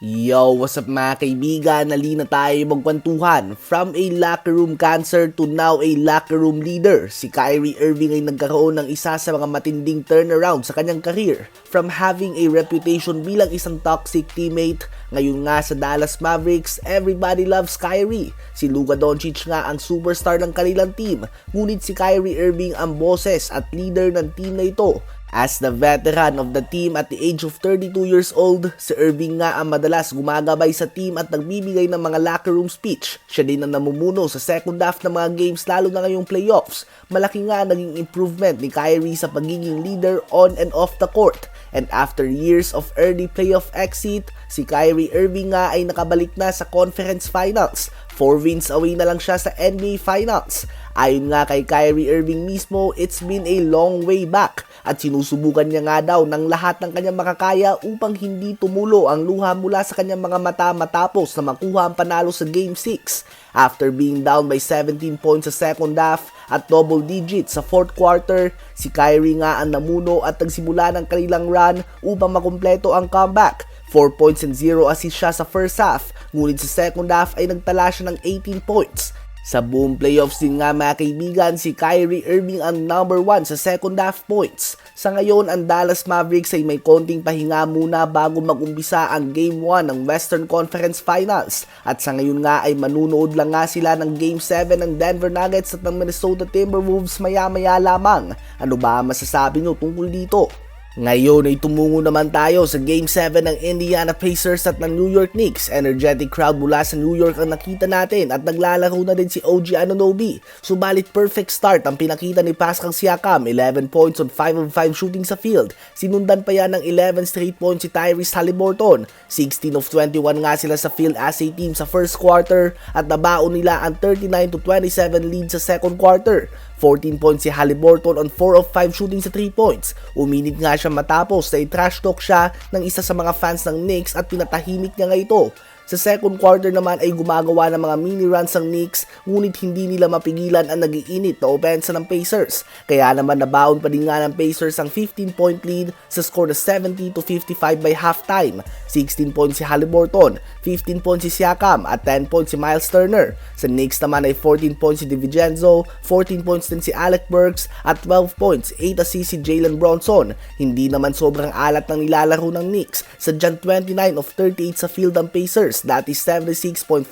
Yo, what's up mga kaibigan? Nali na tayo magkwentuhan. From a locker room cancer to now a locker room leader, si Kyrie Irving ay nagkaroon ng isa sa mga matinding turnaround sa kanyang career. From having a reputation bilang isang toxic teammate, ngayon nga sa Dallas Mavericks, everybody loves Kyrie. Si Luka Doncic nga ang superstar ng kanilang team, ngunit si Kyrie Irving ang boses at leader ng team na ito. As the veteran of the team at the age of 32 years old, si Irving nga ang madalas gumagabay sa team at nagbibigay ng mga locker room speech. Siya din ang namumuno sa second half ng mga games lalo na ngayong playoffs. Malaki nga naging improvement ni Kyrie sa pagiging leader on and off the court. And after years of early playoff exit, si Kyrie Irving nga ay nakabalik na sa conference finals. 4 wins away na lang siya sa NBA Finals. Ayon nga kay Kyrie Irving mismo, it's been a long way back at sinusubukan niya nga daw ng lahat ng kanyang makakaya upang hindi tumulo ang luha mula sa kanyang mga mata matapos na makuha ang panalo sa Game 6. After being down by 17 points sa second half at double digits sa fourth quarter, si Kyrie nga ang namuno at nagsimula ng kanilang run upang makumpleto ang comeback. 4 points and 0 assist siya sa first half, ngunit sa second half ay nagtala siya ng 18 points. Sa buong playoffs din nga mga kaibigan, si Kyrie Irving ang number 1 sa second half points. Sa ngayon, ang Dallas Mavericks ay may konting pahinga muna bago mag-umpisa ang Game 1 ng Western Conference Finals. At sa ngayon nga ay manunood lang nga sila ng Game 7 ng Denver Nuggets at ng Minnesota Timberwolves maya-maya lamang. Ano ba masasabi nyo tungkol dito? Ngayon ay tumungo naman tayo sa Game 7 ng Indiana Pacers at ng New York Knicks. Energetic crowd mula sa New York ang nakita natin at naglalaro na din si OG Anunoby. Subalit perfect start ang pinakita ni Pascal Siakam, 11 points on 5 of 5 shooting sa field. Sinundan pa yan ng 11 straight points si Tyrese Halliburton. 16 of 21 nga sila sa field as a team sa first quarter at nabaon nila ang 39 to 27 lead sa second quarter. 14 points si Halliburton on 4 of 5 shooting sa 3 points. Uminit nga siya matapos na i-trash talk siya ng isa sa mga fans ng Knicks at pinatahimik niya nga ito. Sa second quarter naman ay gumagawa ng mga mini runs ang Knicks ngunit hindi nila mapigilan ang nagiinit na opensa ng Pacers. Kaya naman nabaon pa din nga ng Pacers ang 15 point lead sa score na 70 to 55 by halftime. 16 points si Halliburton, 15 points si Siakam at 10 points si Miles Turner. Sa Knicks naman ay 14 points si DiVincenzo, 14 points din si Alec Burks at 12 points, 8 assists si Jalen Bronson. Hindi naman sobrang alat ng nilalaro ng Knicks. Sadyang 29 of 38 sa field ang Pacers, that is 76.5%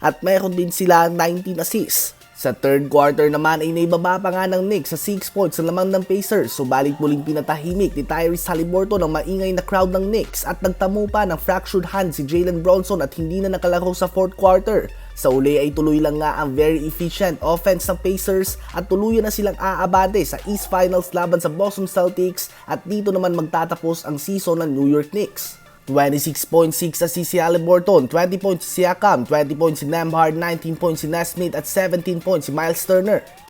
at meron din sila 19 assists. Sa third quarter naman ay naibaba pa nga ng Knicks sa 6 points sa lamang ng Pacers subalit muling pinatahimik ni Tyrese Halliburton ang maingay na crowd ng Knicks at nagtamo pa ng fractured hand si Jalen Bronson at hindi na nakalaro sa fourth quarter. Sa uli ay tuloy lang nga ang very efficient offense ng Pacers at tuluyan na silang aabante sa East Finals laban sa Boston Celtics at dito naman magtatapos ang season ng New York Knicks. 26.6 assist si Halliburton, 20 points si Siakam, 20 points si Nembhard, 19 points si Nesmith at 17 points si Miles Turner.